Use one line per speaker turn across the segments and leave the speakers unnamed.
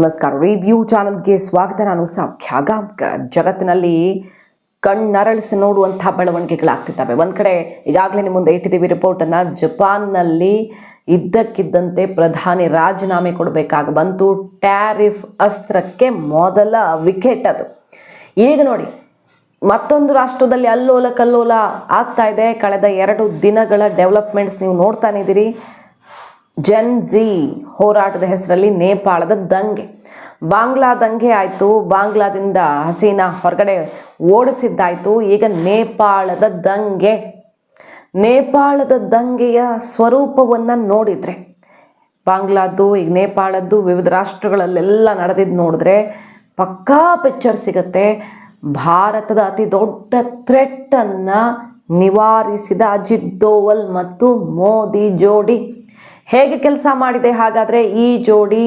ನಮಸ್ಕಾರ. ರಿವ್ಯೂ ಚಾನಲ್ಗೆ ಸ್ವಾಗತ. ನಾನು ಸೌಖ್ಯ. ಗಾಂವ್ಕರ್ ಜಗತ್ತಿನಲ್ಲಿ ಕಣ್ಣರಳಿಸಿ ನೋಡುವಂತಹ ಬೆಳವಣಿಗೆಗಳಾಗ್ತಿದ್ದಾವೆ. ಒಂದು ಕಡೆ ಈಗಾಗಲೇ ನಿಮ್ಮ ಮುಂದೆ ಇಟ್ಟಿದ್ದೀವಿ ರಿಪೋರ್ಟನ್ನು ಜಪಾನ್ನಲ್ಲಿ ಇದ್ದಕ್ಕಿದ್ದಂತೆ ಪ್ರಧಾನಿ ರಾಜೀನಾಮೆ ಕೊಡಬೇಕಾಗ ಬಂತು. ಟ್ಯಾರಿಫ್ ಅಸ್ತ್ರಕ್ಕೆ ಮೊದಲ ವಿಕೆಟ್ ಅದು. ಈಗ ನೋಡಿ, ಮತ್ತೊಂದು ರಾಷ್ಟ್ರದಲ್ಲಿ ಅಲ್ಲೋಲ ಕಲ್ಲೋಲ ಆಗ್ತಾ ಇದೆ. ಕಳೆದ ಎರಡು ದಿನಗಳ ಡೆವಲಪ್ಮೆಂಟ್ಸ್ ನೀವು ನೋಡ್ತಾನೆ ಇದ್ದೀರಿ. ಜೆನ್ ಜಿ ಹೋರಾಟದ ಹೆಸರಲ್ಲಿ ನೇಪಾಳದ ದಂಗೆ. ಬಾಂಗ್ಲಾ ದಂಗೆ ಆಯಿತು. ಬಾಂಗ್ಲಾದಿಂದ ಹಸೀನಾ ಹೊರಗಡೆ ಓಡಿಸಿದ್ದಾಯಿತು. ಈಗ ನೇಪಾಳದ ದಂಗೆ. ನೇಪಾಳದ ದಂಗೆಯ ಸ್ವರೂಪವನ್ನು ನೋಡಿದರೆ, ಬಾಂಗ್ಲಾದ್ದು, ಈಗ ನೇಪಾಳದ್ದು ವಿವಿಧ ರಾಷ್ಟ್ರಗಳಲ್ಲೆಲ್ಲ ನಡೆದಿದ್ದು ನೋಡಿದ್ರೆ ಪಕ್ಕಾ ಪಿಕ್ಚರ್ ಸಿಗುತ್ತೆ. ಭಾರತದ ಅತಿ ದೊಡ್ಡ ಥ್ರೆಟ್ಟನ್ನು ನಿವಾರಿಸಿದ ಅಜಿತ್ ದೋವಲ್ ಮತ್ತು ಮೋದಿ ಜೋಡಿ. ಹೇಗೆ ಕೆಲಸ ಮಾಡಿದೆ? ಹಾಗಾದರೆ ಈ ಜೋಡಿ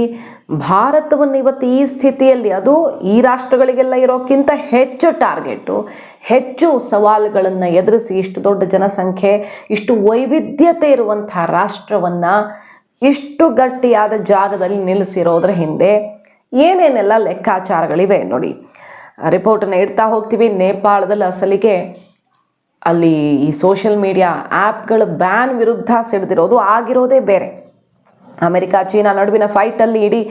ಭಾರತವನ್ನು ಇವತ್ತು ಈ ಸ್ಥಿತಿಯಲ್ಲಿ, ಅದು ಈ ರಾಷ್ಟ್ರಗಳಿಗೆಲ್ಲ ಇರೋಕ್ಕಿಂತ ಹೆಚ್ಚು ಟಾರ್ಗೆಟು, ಹೆಚ್ಚು ಸವಾಲುಗಳನ್ನು ಎದುರಿಸಿ ಇಷ್ಟು ದೊಡ್ಡ ಜನಸಂಖ್ಯೆ, ಇಷ್ಟು ವೈವಿಧ್ಯತೆ ಇರುವಂತಹ ರಾಷ್ಟ್ರವನ್ನು ಇಷ್ಟು ಗಟ್ಟಿಯಾದ ಜಾಗದಲ್ಲಿ ನಿಲ್ಲಿಸಿರೋದ್ರ ಹಿಂದೆ ಏನೇನೆಲ್ಲ ಲೆಕ್ಕಾಚಾರಗಳಿವೆ ನೋಡಿ. ರಿಪೋರ್ಟನ್ನು ಇಡ್ತಾ ಹೋಗ್ತೀವಿ. ನೇಪಾಳದಲ್ಲಿ ಅಸಲಿಗೆ ಅಲ್ಲಿ ಈ ಸೋಷಿಯಲ್ ಮೀಡಿಯಾ ಆ್ಯಪ್ಗಳ ಬ್ಯಾನ್ ವಿರುದ್ಧ ಸಿಡಿದಿರೋದು ಆಗಿರೋದೇ ಬೇರೆ. ಅಮೆರಿಕ, ಚೀನಾ ನಡುವಿನ ಫೈಟಲ್ಲಿ ಇಡೀ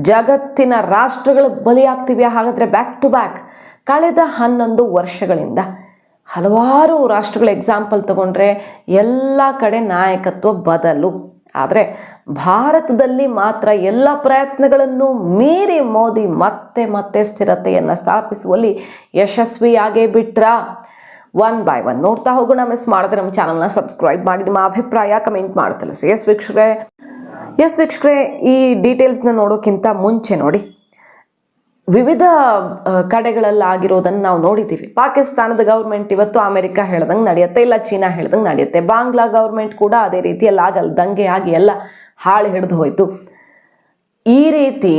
ಜಗತ್ತಿನ ರಾಷ್ಟ್ರಗಳು ಬಲಿಯಾಗ್ತಿವೆ. ಹಾಗಾದರೆ ಬ್ಯಾಕ್ ಟು ಬ್ಯಾಕ್ ಕಳೆದ ಹನ್ನೊಂದು ವರ್ಷಗಳಿಂದ ಹಲವಾರು ರಾಷ್ಟ್ರಗಳ ಎಕ್ಸಾಂಪಲ್ ತಗೊಂಡ್ರೆ ಎಲ್ಲ ಕಡೆ ನಾಯಕತ್ವ ಬದಲು. ಆದರೆ ಭಾರತದಲ್ಲಿ ಮಾತ್ರ ಎಲ್ಲ ಪ್ರಯತ್ನಗಳನ್ನು ಮೀರಿ ಮೋದಿ ಮತ್ತೆ ಮತ್ತೆ ಸ್ಥಿರತೆಯನ್ನು ಸ್ಥಾಪಿಸುವಲ್ಲಿ ಯಶಸ್ವಿಯಾಗೇ ಬಿಟ್ರಾ? ಒನ್ ಬೈ ಒನ್ ನೋಡ್ತಾ ಹೋಗೋಣ ಮಿಸ್ ಮಾಡಿದ್ರೆ ನಮ್ಮ ಚಾನಲ್ನ ಸಬ್ಸ್ಕ್ರೈಬ್ ಮಾಡಿ, ನಿಮ್ಮ ಅಭಿಪ್ರಾಯ ಕಮೆಂಟ್ ಮಾಡಿ ತಿಳಿಸಿ. ಎಸ್ ವೀಕ್ಷಕರೇ ಎಸ್ ವೀಕ್ಷಕರೇ, ಈ ಡೀಟೇಲ್ಸ್ನ ನೋಡೋಕ್ಕಿಂತ ಮುಂಚೆ ನೋಡಿ. ವಿವಿಧ ಕಡೆಗಳಲ್ಲಾಗಿರೋದನ್ನು ನಾವು ನೋಡಿದ್ದೀವಿ. ಪಾಕಿಸ್ತಾನದ ಗೌರ್ಮೆಂಟ್ ಇವತ್ತು ಅಮೆರಿಕ ಹೇಳ್ದಂಗೆ ನಡೆಯುತ್ತೆ, ಇಲ್ಲ ಚೀನಾ ಹೇಳ್ದಂಗೆ ನಡೆಯುತ್ತೆ. ಬಾಂಗ್ಲಾ ಗೌರ್ಮೆಂಟ್ ಕೂಡ ಅದೇ ರೀತಿಯಲ್ಲಿ ಆಗಲ್ಲ ದಂಗೆ ಆಗಿ ಎಲ್ಲ ಹಾಳು ಹಿಡಿದು ಹೋಯಿತು. ಈ ರೀತಿ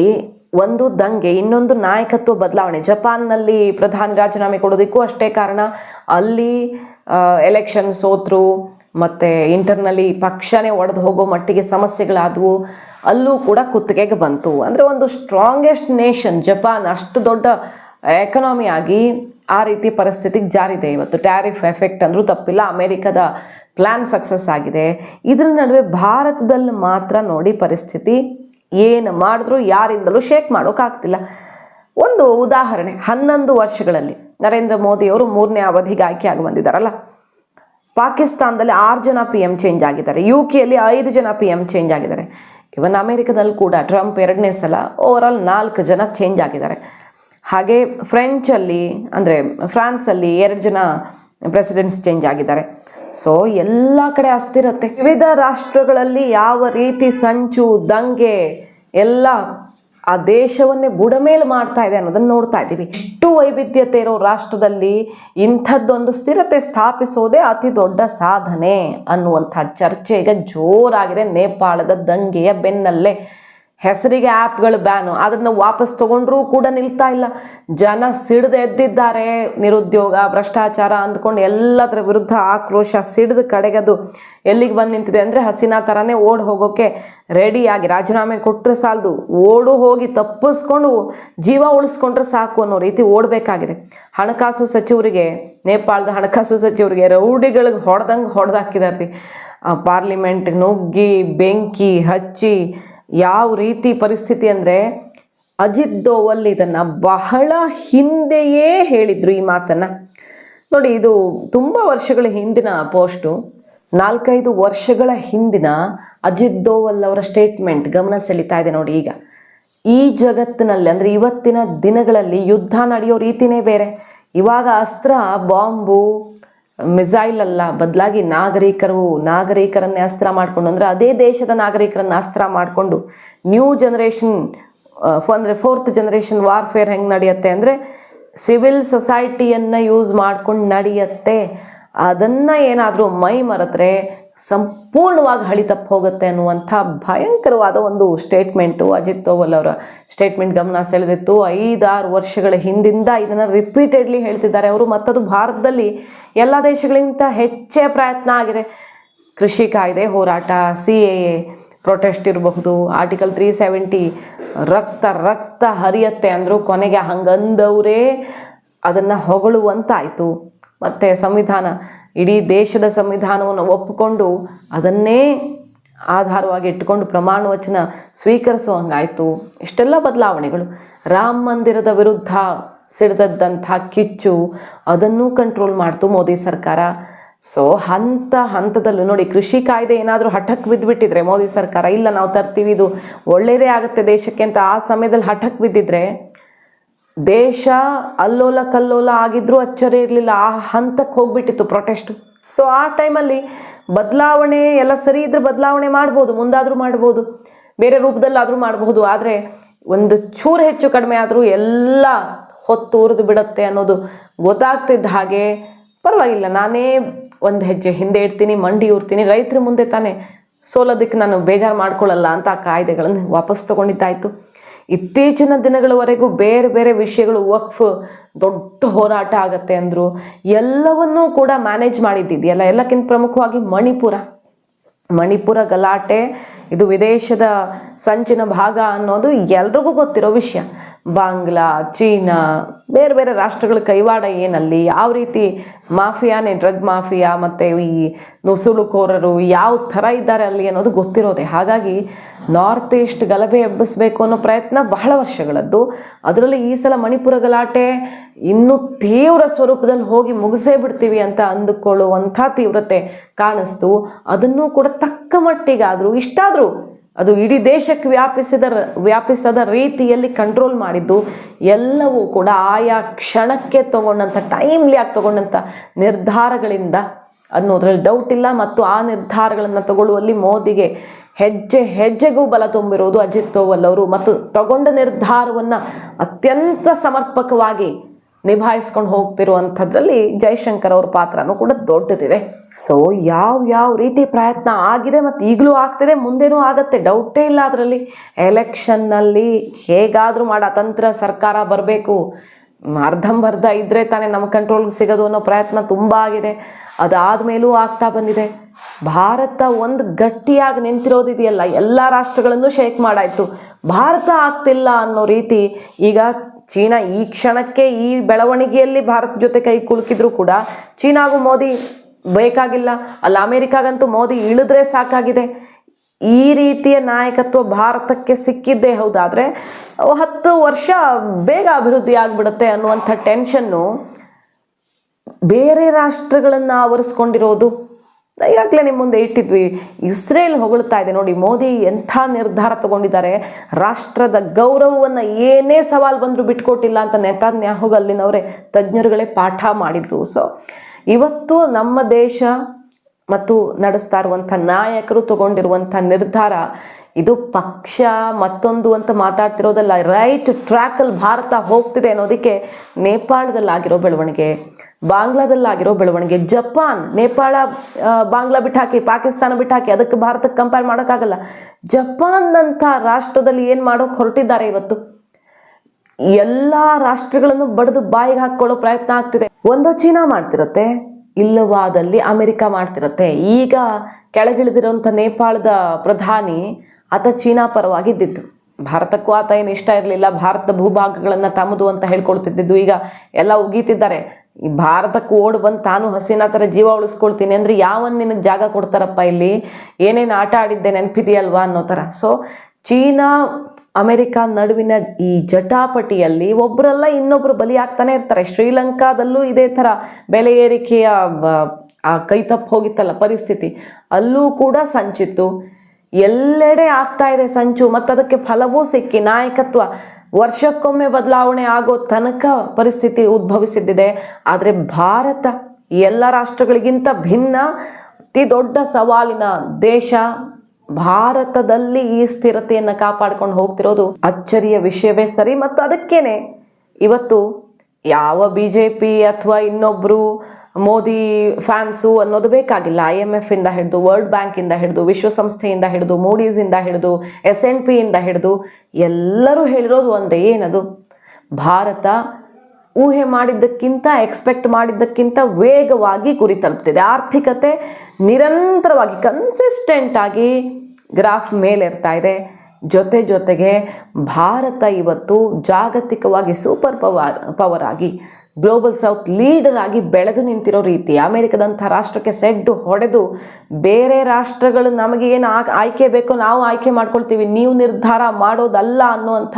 ಒಂದು ದಂಗೆ, ಇನ್ನೊಂದು ನಾಯಕತ್ವ ಬದಲಾವಣೆ. ಜಪಾನ್ನಲ್ಲಿ ಪ್ರಧಾನಿ ರಾಜೀನಾಮೆ ಕೊಡೋದಕ್ಕೂ ಅಷ್ಟೇ ಕಾರಣ, ಅಲ್ಲಿ ಎಲೆಕ್ಷನ್ ಸೋತ್ರು, ಮತ್ತು ಇಂಟರ್ನಲ್ಲಿ ಪಕ್ಷನೇ ಒಡೆದು ಹೋಗೋ ಮಟ್ಟಿಗೆ ಸಮಸ್ಯೆಗಳಾದವು, ಅಲ್ಲೂ ಕೂಡ ಕುತ್ತಿಗೆಗೆ ಬಂತು. ಅಂದರೆ ಒಂದು ಸ್ಟ್ರಾಂಗೆಸ್ಟ್ ನೇಷನ್ ಜಪಾನ್ ಅಷ್ಟು ದೊಡ್ಡ ಎಕನಾಮಿ ಆಗಿ ಆ ರೀತಿ ಪರಿಸ್ಥಿತಿಗೆ ಜಾರಿದೆ ಇವತ್ತು. ಟ್ಯಾರಿಫ್ ಎಫೆಕ್ಟ್ ಅಂದರೂ ತಪ್ಪಿಲ್ಲ, ಅಮೇರಿಕದ ಪ್ಲ್ಯಾನ್ ಸಕ್ಸಸ್ ಆಗಿದೆ. ಇದರ ನಡುವೆ ಭಾರತದಲ್ಲಿ ಮಾತ್ರ ನೋಡಿ ಪರಿಸ್ಥಿತಿ ಏನು ಮಾಡಿದ್ರು ಯಾರಿಂದಲೂ ಶೇಕ್ ಮಾಡೋಕ್ಕಾಗ್ತಿಲ್ಲ ಒಂದು ಉದಾಹರಣೆ, ಹನ್ನೊಂದು ವರ್ಷಗಳಲ್ಲಿ ನರೇಂದ್ರ ಮೋದಿಯವರು ಮೂರನೇ ಅವಧಿಗೆ ಆಯ್ಕೆಯಾಗಿ ಬಂದಿದ್ದಾರಲ್ಲ. ಪಾಕಿಸ್ತಾನದಲ್ಲಿ ಆರು ಜನ ಪಿ ಎಂ ಚೇಂಜ್ ಆಗಿದ್ದಾರೆ. ಯು ಕೆಯಲ್ಲಿ ಐದು ಜನ ಪಿ ಎಂ ಚೇಂಜ್ ಆಗಿದ್ದಾರೆ. ಇವನ್ ಅಮೇರಿಕದಲ್ಲಿ ಕೂಡ ಟ್ರಂಪ್ ಎರಡನೇ ಸಲ ಓವರಾಲ್ ನಾಲ್ಕು ಜನ ಚೇಂಜ್ ಆಗಿದ್ದಾರೆ. ಹಾಗೆ ಫ್ರೆಂಚಲ್ಲಿ ಅಂದರೆ ಫ್ರಾನ್ಸಲ್ಲಿ ಎರಡು ಜನ ಪ್ರೆಸಿಡೆಂಟ್ಸ್ ಚೇಂಜ್ ಆಗಿದ್ದಾರೆ. ಸೊ ಎಲ್ಲ ಕಡೆ ಅಸ್ಥಿರತೆ ವಿವಿಧ ರಾಷ್ಟ್ರಗಳಲ್ಲಿ ಯಾವ ರೀತಿ ಸಂಚು, ದಂಗೆ ಎಲ್ಲ ಆ ದೇಶವನ್ನೇ ಬುಡಮೇಲು ಮಾಡ್ತಾ ಇದೆ ಅನ್ನೋದನ್ನು ನೋಡ್ತಾ ಇದ್ದೀವಿ. ಇಷ್ಟು ವೈವಿಧ್ಯತೆ ಇರೋ ರಾಷ್ಟ್ರದಲ್ಲಿ ಇಂಥದ್ದೊಂದು ಸ್ಥಿರತೆ ಸ್ಥಾಪಿಸೋದೇ ಅತಿ ದೊಡ್ಡ ಸಾಧನೆ ಅನ್ನುವಂಥ ಚರ್ಚೆ ಈಗ ಜೋರಾಗಿದೆ. ನೇಪಾಳದ ದಂಗೆಯ ಬೆನ್ನಲ್ಲೇ. ಹೆಸರಿಗೆ ಆ್ಯಪ್ಗಳು ಬ್ಯಾನು. ಅದನ್ನು ವಾಪಸ್ ತೊಗೊಂಡ್ರೂ ಕೂಡ ನಿಲ್ತಾ ಇಲ್ಲ. ಜನ ಸಿಡಿದು ಎದ್ದಿದ್ದಾರೆ. ನಿರುದ್ಯೋಗ, ಭ್ರಷ್ಟಾಚಾರ ಅಂದ್ಕೊಂಡು ಎಲ್ಲದರ ವಿರುದ್ಧ ಆಕ್ರೋಶ ಸಿಡ್ದು ಕಡೆಗದು. ಎಲ್ಲಿಗೆ ಬಂದು ನಿಂತಿದೆ ಅಂದರೆ ಹಸಿನಾ ಥರನೇ ಓಡ್ ಹೋಗೋಕ್ಕೆ ರೆಡಿಯಾಗಿ ರಾಜೀನಾಮೆ ಕೊಟ್ಟರೆ ಸಾಲದು. ಓಡು ಹೋಗಿ ತಪ್ಪಿಸ್ಕೊಂಡು ಜೀವ ಉಳಿಸ್ಕೊಂಡ್ರೆ ಸಾಕು ಅನ್ನೋ ರೀತಿ ಓಡಬೇಕಾಗಿದೆ. ಹಣಕಾಸು ಸಚಿವರಿಗೆ, ನೇಪಾಳದ ಹಣಕಾಸು ಸಚಿವರಿಗೆ ರೌಡಿಗಳಿಗೆ ಹೊಡೆದಂಗೆ ಹೊಡೆದಾಕಿದ್ದಾರೆ ರೀ. ಪಾರ್ಲಿಮೆಂಟ್ಗೆ ನುಗ್ಗಿ, ಬೆಂಕಿ ಹಚ್ಚಿ ಯಾವ ರೀತಿ ಪರಿಸ್ಥಿತಿ ಅಂದರೆ ಅಜಿತ್ ದೋವಲ್ ಇದನ್ನು ಬಹಳ ಹಿಂದೆಯೇ ಹೇಳಿದರು ಈ ಮಾತನ್ನು. ನೋಡಿ, ಇದು ತುಂಬ ವರ್ಷಗಳ ಹಿಂದಿನ ಪೋಸ್ಟು. ನಾಲ್ಕೈದು ವರ್ಷಗಳ ಹಿಂದಿನ ಅಜಿತ್ ದೋವಲ್ ಅವರ ಸ್ಟೇಟ್ಮೆಂಟ್ ಗಮನ ಸೆಳೀತಾ ಇದೆ ನೋಡಿ ಈಗ. ಈ ಜಗತ್ತಿನಲ್ಲಿ ಅಂದರೆ ಇವತ್ತಿನ ದಿನಗಳಲ್ಲಿ ಯುದ್ಧ ನಡೆಯೋ ರೀತಿನೇ ಬೇರೆ. ಇವಾಗ ಅಸ್ತ್ರ, ಬಾಂಬು ಮಿಸೈಲ್ ಅಲ್ಲ, ಬದಲಾಗಿ ನಾಗರಿಕರು, ನಾಗರಿಕರನ್ನೇ ಅಸ್ತ್ರ ಮಾಡಿಕೊಂಡು, ಅಂದರೆ ಅದೇ ದೇಶದ ನಾಗರಿಕರನ್ನು ಅಸ್ತ್ರ ಮಾಡಿಕೊಂಡು ನ್ಯೂ ಜನ್ರೇಷನ್ ಅಂದರೆ ಫೋರ್ತ್ ಜನ್ರೇಷನ್ ವಾರ್ಫೇರ್ ಹೆಂಗೆ ನಡೆಯುತ್ತೆ ಅಂದರೆ ಸಿವಿಲ್ ಸೊಸೈಟಿಯನ್ನು ಯೂಸ್ ಮಾಡ್ಕೊಂಡು ನಡೆಯುತ್ತೆ. ಅದನ್ನು ಏನಾದರೂ ಮೈ ಮರೆತರೆ ಸಂಪೂರ್ಣವಾಗಿ ಹಳಿ ತಪ್ಪು ಹೋಗುತ್ತೆ ಅನ್ನುವಂಥ ಭಯಂಕರವಾದ ಒಂದು ಸ್ಟೇಟ್ಮೆಂಟು ಅಜಿತ್ ದೋವಲ್ ಅವರ ಸ್ಟೇಟ್ಮೆಂಟ್ ಗಮನ ಸೆಳೆದಿತ್ತು. ಐದಾರು ವರ್ಷಗಳ ಹಿಂದಿಂದ ಇದನ್ನು ರಿಪೀಟೆಡ್ಲಿ ಹೇಳ್ತಿದ್ದಾರೆ ಅವರು. ಮತ್ತದು ಭಾರತದಲ್ಲಿ ಎಲ್ಲ ದೇಶಗಳಿಗಿಂತ ಹೆಚ್ಚೇ ಪ್ರಯತ್ನ ಆಗಿದೆ. ಕೃಷಿ ಕಾಯ್ದೆ ಹೋರಾಟ, ಸಿ ಪ್ರೊಟೆಸ್ಟ್ ಇರಬಹುದು ಆರ್ಟಿಕಲ್ ತ್ರೀ ಸೆವೆಂಟಿ ರಕ್ತ ರಕ್ತ ಹರಿಯತ್ತೆ ಅಂದರೂ ಕೊನೆಗೆ ಹಂಗಂದವರೇ ಅದನ್ನು ಹೊಗಳುವಂತಾಯಿತು. ಮತ್ತು ಸಂವಿಧಾನ ಇಡೀ ದೇಶದ ಸಂವಿಧಾನವನ್ನು ಒಪ್ಪಿಕೊಂಡು ಅದನ್ನೇ ಆಧಾರವಾಗಿ ಇಟ್ಟುಕೊಂಡು ಪ್ರಮಾಣ ವಚನ ಸ್ವೀಕರಿಸುವಂಗಾಯಿತು ಇಷ್ಟೆಲ್ಲ ಬದಲಾವಣೆಗಳು. ರಾಮ ಮಂದಿರದ ವಿರುದ್ಧ ಸಿಡಿದದ್ದಂಥ ಕಿಚ್ಚು ಅದನ್ನೂ ಕಂಟ್ರೋಲ್ ಮಾಡ್ತು ಮೋದಿ ಸರ್ಕಾರ. ಸೊ ಹಂತ ಹಂತದಲ್ಲೂ ನೋಡಿ, ಕೃಷಿ ಕಾಯ್ದೆ ಏನಾದರೂ ಹಠಕ್ಕೆ ಬಿದ್ದುಬಿಟ್ಟಿದ್ರೆ ಮೋದಿ ಸರ್ಕಾರ, ಇಲ್ಲ ನಾವು ತರ್ತೀವಿ, ಇದು ಒಳ್ಳೆಯದೇ ಆಗುತ್ತೆ ದೇಶಕ್ಕೆ ಅಂತ ಆ ಸಮಯದಲ್ಲಿ ಹಠಕ್ಕೆ ಬಿದ್ದಿದ್ರೆ ದೇಶ ಅಲ್ಲೋಲ ಕಲ್ಲೋಲ ಆಗಿದ್ರೂ ಅಚ್ಚರಿ ಇರಲಿಲ್ಲ. ಆ ಹಂತಕ್ಕೆ ಹೋಗ್ಬಿಟ್ಟಿತ್ತು ಪ್ರೊಟೆಸ್ಟು ಸೊ ಆ ಟೈಮಲ್ಲಿ ಬದಲಾವಣೆ ಎಲ್ಲ ಸರಿ ಇದ್ರೆ ಬದಲಾವಣೆ ಮಾಡ್ಬೋದು, ಮುಂದಾದರೂ ಮಾಡ್ಬೋದು, ಬೇರೆ ರೂಪದಲ್ಲಾದರೂ ಮಾಡಬಹುದು ಆದರೆ ಒಂದು ಚೂರು ಹೆಚ್ಚು ಕಡಿಮೆ ಆದರೂ ಎಲ್ಲ ಹೊತ್ತು ಉರಿದು ಬಿಡುತ್ತೆ ಅನ್ನೋದು ಗೊತ್ತಾಗ್ತಿದ್ದ ಹಾಗೆ ಪರವಾಗಿಲ್ಲ. ನಾನೇ ಒಂದು ಹೆಜ್ಜೆ ಹಿಂದೆ ಇಡ್ತೀನಿ, ಮಂಡಿ ಊರ್ತೀನಿ, ರೈತರ ಮುಂದೆ ತಾನೇ ಸೋಲೋದಕ್ಕೆ ನಾನು ಬೇಜಾರು ಮಾಡ್ಕೊಳ್ಳಲ್ಲ ಅಂತ ಆ ಕಾಯ್ದೆಗಳನ್ನು ವಾಪಸ್ ತಗೊಂಡಿದ್ದಾಯಿತು. ಇತ್ತೀಚಿನ ದಿನಗಳವರೆಗೂ ಬೇರೆ ಬೇರೆ ವಿಷಯಗಳು ವಕ್ಫ್, ದೊಡ್ಡ ಹೋರಾಟ ಆಗತ್ತೆ ಅಂದರು. ಎಲ್ಲವನ್ನೂ ಕೂಡ ಮ್ಯಾನೇಜ್ ಮಾಡಿದ್ದಿದೆಯಲ್ಲ ಎಲ್ಲಕ್ಕಿಂತ ಪ್ರಮುಖವಾಗಿ ಮಣಿಪುರ. ಮಣಿಪುರ ಗಲಾಟೆ ಇದು ವಿದೇಶದ ಸಂಚಿನ ಭಾಗ ಅನ್ನೋದು ಎಲ್ರಿಗೂ ಗೊತ್ತಿರೋ ವಿಷಯ. ಬಾಂಗ್ಲಾ, ಚೀನಾ, ಬೇರೆ ಬೇರೆ ರಾಷ್ಟ್ರಗಳ ಕೈವಾಡ ಏನಲ್ಲಿ, ಯಾವ ರೀತಿ ಮಾಫಿಯಾನೇ ಡ್ರಗ್ ಮಾಫಿಯಾ, ಮತ್ತು ಈ ನುಸುಳುಕೋರರು ಯಾವ ಥರ ಇದ್ದಾರೆ ಅಲ್ಲಿ ಅನ್ನೋದು ಗೊತ್ತಿರೋದೆ. ಹಾಗಾಗಿ ನಾರ್ತ್ ಈಸ್ಟ್ ಗಲಭೆ ಎಬ್ಬಿಸಬೇಕು ಅನ್ನೋ ಪ್ರಯತ್ನ ಬಹಳ ವರ್ಷಗಳದ್ದು. ಅದರಲ್ಲಿ ಈ ಸಲ ಮಣಿಪುರ ಗಲಾಟೆ ಇನ್ನೂ ತೀವ್ರ ಸ್ವರೂಪದಲ್ಲಿ ಹೋಗಿ ಮುಗಿಸೇ ಬಿಡ್ತೀವಿ ಅಂತ ಅಂದುಕೊಳ್ಳುವಂಥ ತೀವ್ರತೆ ಕಾಣಿಸ್ತು. ಅದನ್ನು ಕೂಡ ತಕ್ಕ ಮಟ್ಟಿಗಾದರೂ, ಇಷ್ಟಾದರೂ ಅದು ಇಡೀ ದೇಶಕ್ಕೆ ವ್ಯಾಪಿಸಿದ ವ್ಯಾಪಿಸದ ರೀತಿಯಲ್ಲಿ ಕಂಟ್ರೋಲ್ ಮಾಡಿದ್ದು, ಎಲ್ಲವೂ ಕೂಡ ಆಯಾ ಕ್ಷಣಕ್ಕೆ ತಗೊಂಡಂಥ ಟೈಮ್ಲಿ ಆಗಿ ತಗೊಂಡಂಥ ನಿರ್ಧಾರಗಳಿಂದ ಅನ್ನೋದ್ರಲ್ಲಿ ಡೌಟ್ ಇಲ್ಲ. ಮತ್ತು ಆ ನಿರ್ಧಾರಗಳನ್ನು ತಗೊಳ್ಳುವಲ್ಲಿ ಮೋದಿಗೆ ಹೆಜ್ಜೆ, ಹೆಜ್ಜೆಗೂ ಬಲ ತುಂಬಿರುವುದು ಅಜಿತ್ ದೋವಲ್ ಅವರು. ಮತ್ತು ತಗೊಂಡ ನಿರ್ಧಾರವನ್ನು ಅತ್ಯಂತ ಸಮರ್ಪಕವಾಗಿ ನಿಭಾಯಿಸ್ಕೊಂಡು ಹೋಗ್ತಿರುವಂಥದ್ರಲ್ಲಿ ಜೈಶಂಕರ್ ಅವ್ರ ಪಾತ್ರನೂ ಕೂಡ ದೊಡ್ಡದಿದೆ. ಸೊ ಯಾವ ಯಾವ ರೀತಿ ಪ್ರಯತ್ನ ಆಗಿದೆ ಮತ್ತು ಈಗಲೂ ಆಗ್ತಿದೆ, ಮುಂದೇನೂ ಆಗತ್ತೆ ಡೌಟೇ ಇಲ್ಲ ಅದರಲ್ಲಿ. ಎಲೆಕ್ಷನ್ನಲ್ಲಿ ಹೇಗಾದರೂ ಮಾಡೋ ತಂತ್ರ ಸರ್ಕಾರ ಬರಬೇಕು. ಅರ್ಧಂಬರ್ಧ ಇದ್ದರೆ ತಾನೇ ನಮ್ಮ ಕಂಟ್ರೋಲ್ಗೆ ಸಿಗೋದು ಅನ್ನೋ ಪ್ರಯತ್ನ ತುಂಬ ಆಗಿದೆ. ಅದಾದಮೇಲೂ ಆಗ್ತಾ ಬಂದಿದೆ. ಭಾರತ ಒಂದು ಗಟ್ಟಿಯಾಗಿ ನಿಂತಿರೋದಿದೆಯಲ್ಲ, ಎಲ್ಲ ರಾಷ್ಟ್ರಗಳನ್ನು ಶೇಕ್ ಮಾಡಾಯಿತು. ಭಾರತ ಆಗ್ತಿಲ್ಲ ಅನ್ನೋ ರೀತಿ ಈಗ ಚೀನಾ ಈ ಕ್ಷಣಕ್ಕೆ ಈ ಬೆಳವಣಿಗೆಯಲ್ಲಿ ಭಾರತ ಜೊತೆ ಕೈ ಕುಲುಕಿದ್ರು ಕೂಡ ಚೀನಾಗೂ ಮೋದಿ ಬೇಕಾಗಿಲ್ಲ. ಅಲ್ಲಿ, ಅಮೇರಿಕಾಗಂತೂ ಮೋದಿ ಇಳಿದ್ರೆ ಸಾಕಾಗಿದೆ. ಈ ರೀತಿಯ ನಾಯಕತ್ವ ಭಾರತಕ್ಕೆ ಸಿಕ್ಕಿದ್ದೇ ಹೌದಾದರೆ ಹತ್ತು ವರ್ಷ ಬೇಗ ಅಭಿವೃದ್ಧಿ ಆಗಿಬಿಡುತ್ತೆ ಅನ್ನುವಂಥ ಟೆನ್ಷನ್ನು ಬೇರೆ ರಾಷ್ಟ್ರಗಳನ್ನು ಆವರಿಸ್ಕೊಂಡಿರೋದು ಈಗಾಗಲೇ ನಿಮ್ಮ ಮುಂದೆ ಇಟ್ಟಿದ್ವಿ. ಇಸ್ರೇಲ್ ಹೊಗಳ್ತಾ ಇದೆ ನೋಡಿ ಮೋದಿ ಎಂಥ ನಿರ್ಧಾರ ತಗೊಂಡಿದ್ದಾರೆ. ರಾಷ್ಟ್ರದ ಗೌರವವನ್ನು ಏನೇ ಸವಾಲು ಬಂದರೂ ಬಿಟ್ಕೊಟ್ಟಿಲ್ಲ ಅಂತ ನೆತಾನ್ಯಾಹುಗ ಅಲ್ಲಿನವರೇ ತಜ್ಞರುಗಳೇ ಪಾಠ ಮಾಡಿದ್ದು. ಸೊ ಇವತ್ತು ನಮ್ಮ ದೇಶ ಮತ್ತು ನಡೆಸ್ತಾ ಇರುವಂಥ ನಾಯಕರು ತಗೊಂಡಿರುವಂಥ ನಿರ್ಧಾರ, ಇದು ಪಕ್ಷ ಮತ್ತೊಂದು ಅಂತ ಮಾತಾಡ್ತಿರೋದಲ್ಲ, ರೈಟ್ ಟ್ರ್ಯಾಕಲ್ಲಿ ಭಾರತ ಹೋಗ್ತಿದೆ ಅನ್ನೋದಕ್ಕೆ ನೇಪಾಳದಲ್ಲಾಗಿರೋ ಬೆಳವಣಿಗೆ. ಬಾಂಗ್ಲಾದಲ್ಲಾಗಿರೋ ಬೆಳವಣಿಗೆ. ಜಪಾನ್, ನೇಪಾಳ ಬಾಂಗ್ಲಾ ಬಿಟ್ಟಾಕಿ ಪಾಕಿಸ್ತಾನ ಬಿಟ್ಟಾಕಿ ಅದಕ್ಕೆ ಭಾರತಕ್ಕೆ ಕಂಪೇರ್ ಮಾಡೋಕ್ಕಾಗಲ್ಲ. ಜಪಾನ್ನಂಥ ರಾಷ್ಟ್ರದಲ್ಲಿ ಏನು ಮಾಡೋಕೆ ಹೊರಟಿದ್ದಾರೆ ಇವತ್ತು. ಎಲ್ಲ ರಾಷ್ಟ್ರಗಳನ್ನು ಬಡಿದು ಬಾಯಿಗೆ ಹಾಕ್ಕೊಳ್ಳೋ ಪ್ರಯತ್ನ ಆಗ್ತಿದೆ. ಒಂದು ಚೀನಾ ಮಾಡ್ತಿರತ್ತೆ, ಇಲ್ಲವಾದಲ್ಲಿ ಅಮೆರಿಕ ಮಾಡ್ತಿರತ್ತೆ. ಈಗ ಕೆಳಗಿಳಿದಿರೋಂಥ ನೇಪಾಳದ ಪ್ರಧಾನಿ ಆತ ಚೀನಾ ಪರವಾಗಿದ್ದಿದ್ದು. ಭಾರತಕ್ಕೂ ಆತ ಏನು ಇಷ್ಟ ಇರಲಿಲ್ಲ. ಭಾರತದ ಭೂಭಾಗಗಳನ್ನು ತಮ್ಮದು ಅಂತ ಹೇಳ್ಕೊಳ್ತಿದ್ದಿದ್ದು. ಈಗ ಎಲ್ಲ ಉಗೀತಿದ್ದಾರೆ. ಈ ಭಾರತಕ್ಕೆ ಓಡ್ ಬಂದು ತಾನು ಹಸಿನ ಥರ ಜೀವ ಉಳಿಸ್ಕೊಳ್ತೀನಿ ಅಂದರೆ ಯಾವನ್ ನಿನಗೆ ಜಾಗ ಕೊಡ್ತಾರಪ್ಪ ಇಲ್ಲಿ? ಏನೇನು ಆಟ ಆಡಿದ್ದೆ ನೆನಪಿದೆಯಲ್ವಾ ಅನ್ನೋ ಥರ ಸೊ ಚೀನಾ, ಅಮೆರಿಕ ನಡುವಿನ ಈ ಜಟಾಪಟಿಯಲ್ಲಿ ಒಬ್ಬರಲ್ಲ ಇನ್ನೊಬ್ಬರು ಬಲಿಯಾಗ್ತಾನೆ ಇರ್ತಾರೆ. ಶ್ರೀಲಂಕಾದಲ್ಲೂ ಇದೇ ಥರ ಬೆಲೆ ಏರಿಕೆಯ ಕೈ ತಪ್ಪು ಹೋಗಿತ್ತಲ್ಲ ಪರಿಸ್ಥಿತಿ. ಅಲ್ಲೂ ಕೂಡ ಸಂಚಿತ್ತು. ಎಲ್ಲೆಡೆ ಆಗ್ತಾ ಇದೆ ಸಂಚು ಮತ್ತು ಅದಕ್ಕೆ ಫಲವೂ ಸಿಕ್ಕಿ, ನಾಯಕತ್ವ. ವರ್ಷಕ್ಕೊಮ್ಮೆ ಬದಲಾವಣೆ ಆಗೋ ತನಕ ಪರಿಸ್ಥಿತಿ ಉದ್ಭವಿಸಿದ್ದಿದೆ. ಆದರೆ ಭಾರತ ಎಲ್ಲ ರಾಷ್ಟ್ರಗಳಿಗಿಂತ ಭಿನ್ನ, ಅತಿ ದೊಡ್ಡ ಸವಾಲಿನ ದೇಶ ಭಾರತದಲ್ಲಿ ಈ ಸ್ಥಿರತೆಯನ್ನು ಕಾಪಾಡ್ಕೊಂಡು ಹೋಗ್ತಿರೋದು ಅಚ್ಚರಿಯ ವಿಷಯವೇ ಸರಿ. ಮತ್ತು ಅದಕ್ಕೇನೆ ಇವತ್ತು ಯಾವ ಬಿ ಜೆ ಪಿ ಅಥವಾ ಇನ್ನೊಬ್ಬರು ಮೋದಿ ಫ್ಯಾನ್ಸು ಅನ್ನೋದು ಬೇಕಾಗಿಲ್ಲ. ಐ ಎಂ ಎಫ್ ಇಂದ ಹಿಡಿದು ವರ್ಲ್ಡ್ ಬ್ಯಾಂಕಿಂದ ಹಿಡಿದು, ವಿಶ್ವಸಂಸ್ಥೆಯಿಂದ ಹಿಡಿದು ಮೂಡೀಸಿಂದ ಹಿಡಿದು ಎಸ್ ಎನ್ ಪಿಯಿಂದ ಹಿಡಿದು, ಎಲ್ಲರೂ ಹೇಳಿರೋದು ಒಂದೇ, ಏನದು? ಭಾರತ ಊಹೆ ಮಾಡಿದ್ದಕ್ಕಿಂತ ಎಕ್ಸ್ಪೆಕ್ಟ್ ಮಾಡಿದ್ದಕ್ಕಿಂತ ವೇಗವಾಗಿ ಗುರಿ ತಲುಪ್ತಿದೆ. ಆರ್ಥಿಕತೆ ನಿರಂತರವಾಗಿ ಕನ್ಸಿಸ್ಟೆಂಟ್ ಆಗಿ ಗ್ರಾಫ್ ಮೇಲೇರ್ತಾ ಇದೆ. ಜೊತೆ ಜೊತೆಗೆ ಭಾರತ ಇವತ್ತು ಜಾಗತಿಕವಾಗಿ ಸೂಪರ್ ಪವರ್ ಪವರ್ ಆಗಿ ಗ್ಲೋಬಲ್ ಸೌತ್ ಲೀಡರ್ ಆಗಿ ಬೆಳೆದು ನಿಂತಿರೋ ರೀತಿ ಅಮೆರಿಕದಂಥ ರಾಷ್ಟ್ರಕ್ಕೆ ಸೆಡ್ಡು ಹೊಡೆದು ಬೇರೆ ರಾಷ್ಟ್ರಗಳು ನಮಗೆ ಏನು ಆಯ್ಕೆ ಬೇಕೋ ನಾವು ಆಯ್ಕೆ ಮಾಡ್ಕೊಳ್ತೀವಿ, ನೀವು ನಿರ್ಧಾರ ಮಾಡೋದಲ್ಲ ಅನ್ನುವಂಥ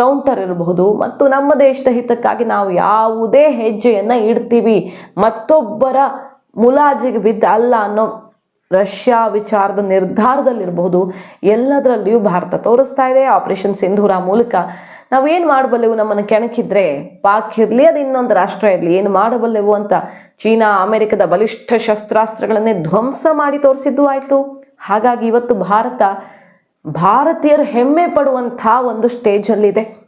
ಕೌಂಟರ್ ಇರಬಹುದು. ಮತ್ತು ನಮ್ಮ ದೇಶದ ಹಿತಕ್ಕಾಗಿ ನಾವು ಯಾವುದೇ ಹೆಜ್ಜೆಯನ್ನು ಇಡ್ತೀವಿ, ಮತ್ತೊಬ್ಬರ ಮುಲಾಜಿಗೆ ಬಿದ್ದ ಅಲ್ಲ ಅನ್ನೋ ರಷ್ಯಾ ವಿಚಾರದ ನಿರ್ಧಾರದಲ್ಲಿರಬಹುದು. ಎಲ್ಲದರಲ್ಲಿಯೂ ಭಾರತ ತೋರಿಸ್ತಾ ಇದೆ. ಆಪರೇಷನ್ ಸಿಂಧೂರ ಮೂಲಕ ನಾವೇನು ಮಾಡಬಲ್ಲೆವು ನಮ್ಮನ್ನು ಕೆಣಕಿದ್ರೆ? ಪಾಕ್ ಇರಲಿ, ಅದು ಇನ್ನೊಂದು ರಾಷ್ಟ್ರ ಇರಲಿ. ಏನು ಮಾಡಬಲ್ಲೆವು ಅಂತ ಚೀನಾ, ಅಮೆರಿಕದ ಬಲಿಷ್ಠ ಶಸ್ತ್ರಾಸ್ತ್ರಗಳನ್ನೇ ಧ್ವಂಸ ಮಾಡಿ ತೋರಿಸಿದ್ದು ಆಯಿತು. ಹಾಗಾಗಿ ಇವತ್ತು ಭಾರತ, ಭಾರತೀಯರು ಹೆಮ್ಮೆ ಪಡುವಂಥ ಒಂದು ಸ್ಟೇಜಲ್ಲಿದೆ.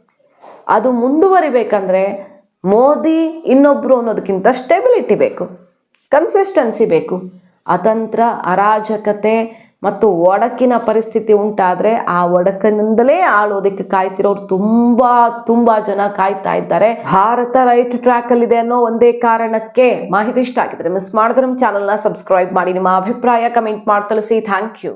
ಅದು ಮುಂದುವರಿಬೇಕಂದ್ರೆ ಮೋದಿ ಇನ್ನೊಬ್ಬರು ಅನ್ನೋದಕ್ಕಿಂತ ಸ್ಟೆಬಿಲಿಟಿ ಬೇಕು. ಕನ್ಸಿಸ್ಟೆನ್ಸಿ ಬೇಕು. ಅತಂತ್ರ, ಅರಾಜಕತೆ ಮತ್ತು ಒಡಕಿನ ಪರಿಸ್ಥಿತಿ ಉಂಟಾದರೆ ಆ ಒಡಕಿನಿಂದಲೇ ಆಳೋದಕ್ಕೆ ಕಾಯ್ತಿರೋರು ತುಂಬ ತುಂಬ ಜನ ಕಾಯ್ತಾ ಇದ್ದಾರೆ. ಭಾರತ ರೈಟ್ ಟ್ರ್ಯಾಕಲ್ಲಿದೆ ಅನ್ನೋ ಒಂದೇ ಕಾರಣಕ್ಕೆ ಮಾಹಿತಿ ಇಷ್ಟ ಆಗಿದ್ರೆ ಮಿಸ್ ಮಾಡಿದ್ರೆ ನಮ್ಮ ಚಾನಲ್ನ ಸಬ್ಸ್ಕ್ರೈಬ್ ಮಾಡಿ, ನಿಮ್ಮ ಅಭಿಪ್ರಾಯ ಕಮೆಂಟ್ ಮಾಡಿ, ತಿಳಿಸಿ. Thank you